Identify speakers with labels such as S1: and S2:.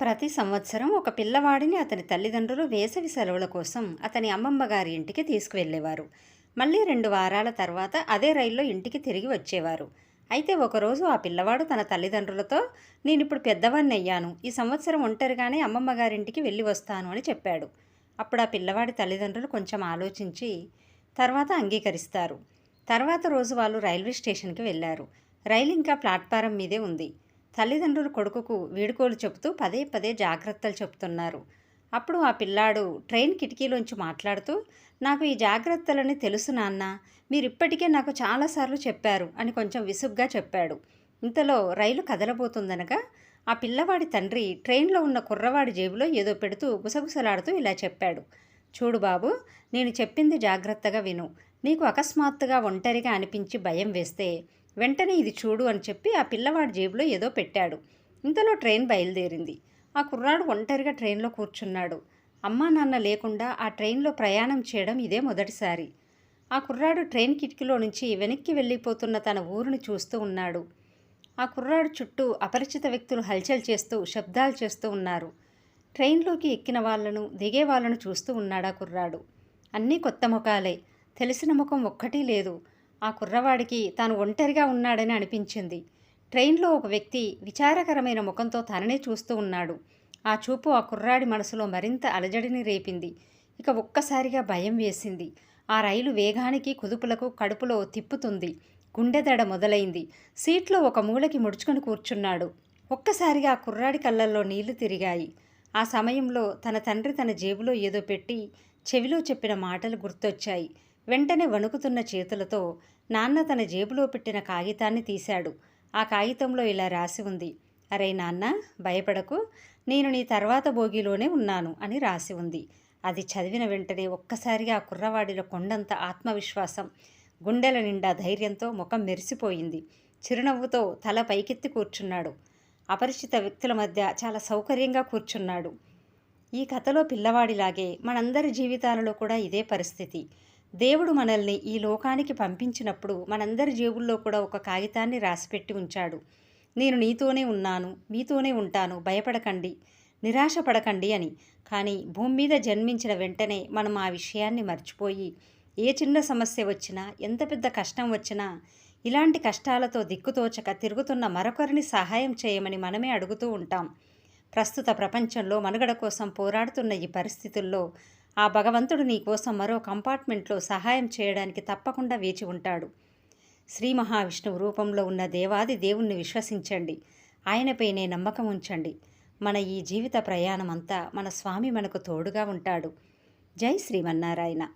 S1: ప్రతి సంవత్సరం ఒక పిల్లవాడిని అతని తల్లిదండ్రులు వేసవి సెలవుల కోసం అతని అమ్మమ్మ గారి ఇంటికి తీసుకువెళ్ళేవారు. మళ్ళీ రెండు వారాల తర్వాత అదే రైల్లో ఇంటికి తిరిగి వచ్చేవారు. అయితే ఒకరోజు ఆ పిల్లవాడు తన తల్లిదండ్రులతో నేను ఇప్పుడు పెద్దవాడిని అయ్యాను ఈ సంవత్సరం ఒంటరిగానే అమ్మమ్మ గారింటికి వెళ్ళి వస్తాను అని చెప్పాడు. అప్పుడు ఆ పిల్లవాడి తల్లిదండ్రులు కొంచెం ఆలోచించి తర్వాత అంగీకరిస్తారు. తర్వాత రోజు వాళ్ళు రైల్వే స్టేషన్కి వెళ్ళారు. రైలు ఇంకా ప్లాట్ఫారం మీదే ఉంది. తల్లిదండ్రులు కొడుకుకు వీడుకోలు చెబుతూ పదే పదే జాగ్రత్తలు చెప్తున్నారు అప్పుడు ఆ పిల్లాడు ట్రైన్ కిటికీలోంచి మాట్లాడుతూ నాకు ఈ జాగ్రత్తలని తెలుసు నాన్న. మీరు ఇప్పటికే నాకు చాలాసార్లు చెప్పారు అని కొంచెం విసుగ్గా చెప్పాడు. ఇంతలో రైలు కదలబోతుందనగా ఆ పిల్లవాడి తండ్రి ట్రైన్లో ఉన్న కుర్రవాడి జేబులో ఏదో పెడుతూ గుసగుసలాడుతూ ఇలా చెప్పాడు. చూడు బాబు నేను చెప్పింది జాగ్రత్తగా విను. నీకు అకస్మాత్తుగా ఒంటరిగా అనిపించి భయం వేస్తే వెంటనే ఇది చూడు అని చెప్పి ఆ పిల్లవాడి జేబులో ఏదో పెట్టాడు. ఇంతలో ట్రైన్ బయలుదేరింది. ఆ కుర్రాడు ఒంటరిగా ట్రైన్లో కూర్చున్నాడు. అమ్మా నాన్న లేకుండా ఆ ట్రైన్లో ప్రయాణం చేయడం ఇదే మొదటిసారి. ఆ కుర్రాడు ట్రైన్ కిటికీలో నుంచి వెనక్కి వెళ్ళిపోతున్న తన ఊరిని చూస్తూ ఉన్నాడు. ఆ కుర్రాడు చుట్టూ అపరిచిత వ్యక్తులు హల్చల్ చేస్తూ శబ్దాలు చేస్తూ ఉన్నారు. ట్రైన్లోకి ఎక్కిన వాళ్ళను దిగే వాళ్ళను చూస్తూ ఉన్నాడు ఆ కుర్రాడు. అన్నీ కొత్త ముఖాలే. తెలిసిన ముఖం ఒక్కటీ లేదు. ఆ కుర్రవాడికి తాను ఒంటరిగా ఉన్నాడని అనిపించింది. ట్రైన్లో ఒక వ్యక్తి విచారకరమైన ముఖంతో తననే చూస్తూ ఉన్నాడు. ఆ చూపు ఆ కుర్రాడి మనసులో మరింత అలజడిని రేపింది. ఇక ఒక్కసారిగా భయం వేసింది. ఆ రైలు వేగానికి కుదుపులకు కడుపులో తిప్పుతుంది. గుండెదడ మొదలైంది. సీట్లో ఒక మూలకి ముడుచుకొని కూర్చున్నాడు. ఒక్కసారిగా ఆ కుర్రాడి కళ్ళల్లో నీళ్ళు తిరిగాయి. ఆ సమయంలో తన తండ్రి తన జేబులో ఏదో పెట్టి చెవిలో చెప్పిన మాటలు గుర్తొచ్చాయి. వెంటనే వణుకుతున్న చేతులతో నాన్న తన జేబులో పెట్టిన కాగితాన్ని తీశాడు. ఆ కాగితంలో ఇలా రాసి ఉంది. అరే నాన్న భయపడకు. నేను నీ తర్వాత భోగిలోనే ఉన్నాను అని రాసి ఉంది. అది చదివిన వెంటనే ఒక్కసారిగా ఆ కుర్రవాడిలో కొండంత ఆత్మవిశ్వాసం గుండెల నిండా ధైర్యంతో ముఖం మెరిసిపోయింది. చిరునవ్వుతో తల పైకెత్తి కూర్చున్నాడు. అపరిచిత వ్యక్తుల మధ్య చాలా సౌకర్యంగా కూర్చున్నాడు. ఈ కథలో పిల్లవాడిలాగే మనందరి జీవితాలలో కూడా ఇదే పరిస్థితి. దేవుడు మనల్ని ఈ లోకానికి పంపించినప్పుడు మనందరి జేబుల్లో కూడా ఒక కాగితాన్ని రాసిపెట్టి ఉంచాడు. నేను నీతోనే ఉన్నాను మీతోనే ఉంటాను భయపడకండి నిరాశపడకండి అని. కానీ భూమి మీద జన్మించిన వెంటనే మనం ఆ విషయాన్ని మర్చిపోయి ఏ చిన్న సమస్య వచ్చినా ఎంత పెద్ద కష్టం వచ్చినా ఇలాంటి కష్టాలతో దిక్కుతోచక తిరుగుతున్న మరొకరిని సహాయం చేయమని మనమే అడుగుతూ ఉంటాం. ప్రస్తుత ప్రపంచంలో మనుగడ కోసం పోరాడుతున్న ఈ పరిస్థితుల్లో ఆ భగవంతుడు నీ కోసం మరో కంపార్ట్మెంట్లో సహాయం చేయడానికి తప్పకుండా వేచి ఉంటాడు. శ్రీ మహావిష్ణువు రూపంలో ఉన్న దేవాది దేవుణ్ణి విశ్వసించండి. ఆయనపైనే నమ్మకం ఉంచండి. మన ఈ జీవిత ప్రయాణం అంతా మన స్వామి మనకు తోడుగా ఉంటాడు. జై శ్రీమన్నారాయణ